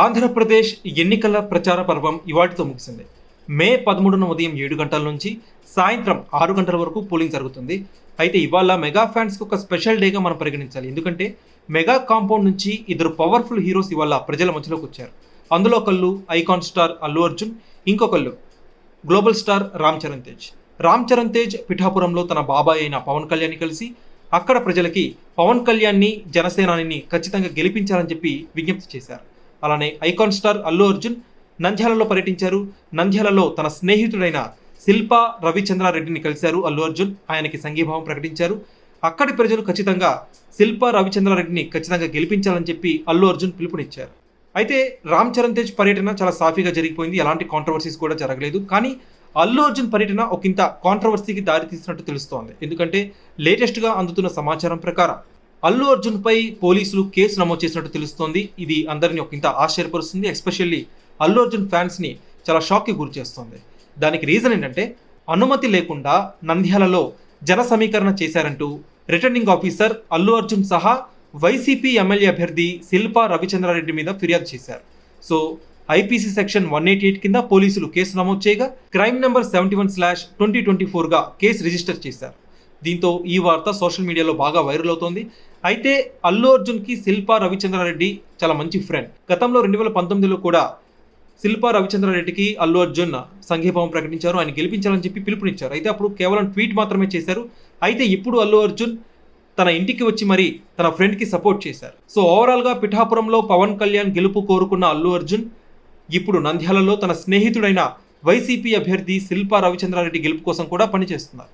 ఆంధ్రప్రదేశ్ ఎన్నికల ప్రచార పర్వం ఇవాటితో ముగిసింది. మే పదమూడున ఉదయం ఏడు గంటల నుంచి సాయంత్రం ఆరు గంటల వరకు పోలింగ్ జరుగుతుంది. అయితే ఇవాళ మెగా ఫ్యాన్స్కి ఒక స్పెషల్ డేగా మనం పరిగణించాలి. ఎందుకంటే మెగా కాంపౌండ్ నుంచి ఇద్దరు పవర్ఫుల్ హీరోస్ ఇవాళ ప్రజల మధ్యలోకి వచ్చారు. అందులో ఒకళ్ళు ఐకాన్ స్టార్ అల్లు అర్జున్ ఇంకొకళ్ళు గ్లోబల్ స్టార్ రామ్ చరణ్ తేజ్. రామ్ చరణ్ తేజ్ పిఠాపురంలో తన బాబాయ్ అయిన పవన్ కళ్యాణ్ని కలిసి అక్కడ ప్రజలకి పవన్ కళ్యాణ్ని జనసేనాని ఖచ్చితంగా గెలిపించాలని చెప్పి విజ్ఞప్తి చేశారు. అలానే ఐకాన్ స్టార్ అల్లు అర్జున్ నంద్యాలలో పర్యటించారు. నంద్యాలలో తన స్నేహితుడైన శిల్పా రవిచంద్రారెడ్డిని కలిశారు అల్లు అర్జున్. ఆయనకి సంఘీభావం ప్రకటించారు. అక్కడి ప్రజలు ఖచ్చితంగా శిల్పా రవిచంద్రారెడ్డిని ఖచ్చితంగా గెలిపించాలని చెప్పి అల్లు అర్జున్ పిలుపునిచ్చారు. అయితే రామ్ చరణ్ తేజ్ పర్యటన చాలా సాఫీగా జరిగిపోయింది. ఎలాంటి కాంట్రవర్సీస్ కూడా జరగలేదు. కానీ అల్లు అర్జున్ పర్యటన ఒకంత కాంట్రవర్సీకి కాంట్రవర్సీకి దారితీసినట్టు తెలుస్తోంది. ఎందుకంటే లేటెస్ట్గా అందుతున్న సమాచారం ప్రకారం అల్లు అర్జున్ పై పోలీసులు కేసు నమోదు చేసినట్టు తెలుస్తోంది. ఇది అందరినీ ఒక ఇంత ఆశ్చర్యపరుస్తుంది. ఎస్పెషల్లీ అల్లు అర్జున్ ఫ్యాన్స్ని చాలా షాక్కి గురి చేస్తుంది. దానికి రీజన్ ఏంటంటే అనుమతి లేకుండా నంద్యాలలో జన సమీకరణ చేశారంటూ రిటర్నింగ్ ఆఫీసర్ అల్లు అర్జున్ సహా వైసీపీ ఎమ్మెల్యే అభ్యర్థి శిల్పా రవిచంద్రారెడ్డి మీద ఫిర్యాదు చేశారు. So IPC section one eighty eight కింద పోలీసులు కేసు నమోదు చేయగా crime number seventy one slash twenty twenty ఫోర్గా case register చేశారు. దీంతో ఈ వార్త సోషల్ మీడియాలో బాగా వైరల్ అవుతోంది. అయితే అల్లు అర్జున్కి శిల్పా రవిచంద్రారెడ్డి చాలా మంచి ఫ్రెండ్ గతంలో రెండు వేల పంతొమ్మిదిలో కూడా శిల్పా రవిచంద్రారెడ్డికి అల్లు అర్జున్ సంఘీభావం ప్రకటించారు. ఆయన గెలిపించాలని చెప్పి పిలుపునిచ్చారు. అయితే అప్పుడు కేవలం ట్వీట్ మాత్రమే చేశారు. అయితే ఇప్పుడు అల్లు అర్జున్ తన ఇంటికి వచ్చి మరి తన ఫ్రెండ్కి సపోర్ట్ చేశారు. సో ఓవరాల్గా పిఠాపురంలో పవన్ కళ్యాణ్ గెలుపు కోరుకున్న అల్లు అర్జున్ ఇప్పుడు నంద్యాలలో తన స్నేహితుడైన వైసీపీ అభ్యర్థి శిల్పా రవిచంద్రారెడ్డి గెలుపు కోసం కూడా పనిచేస్తున్నారు.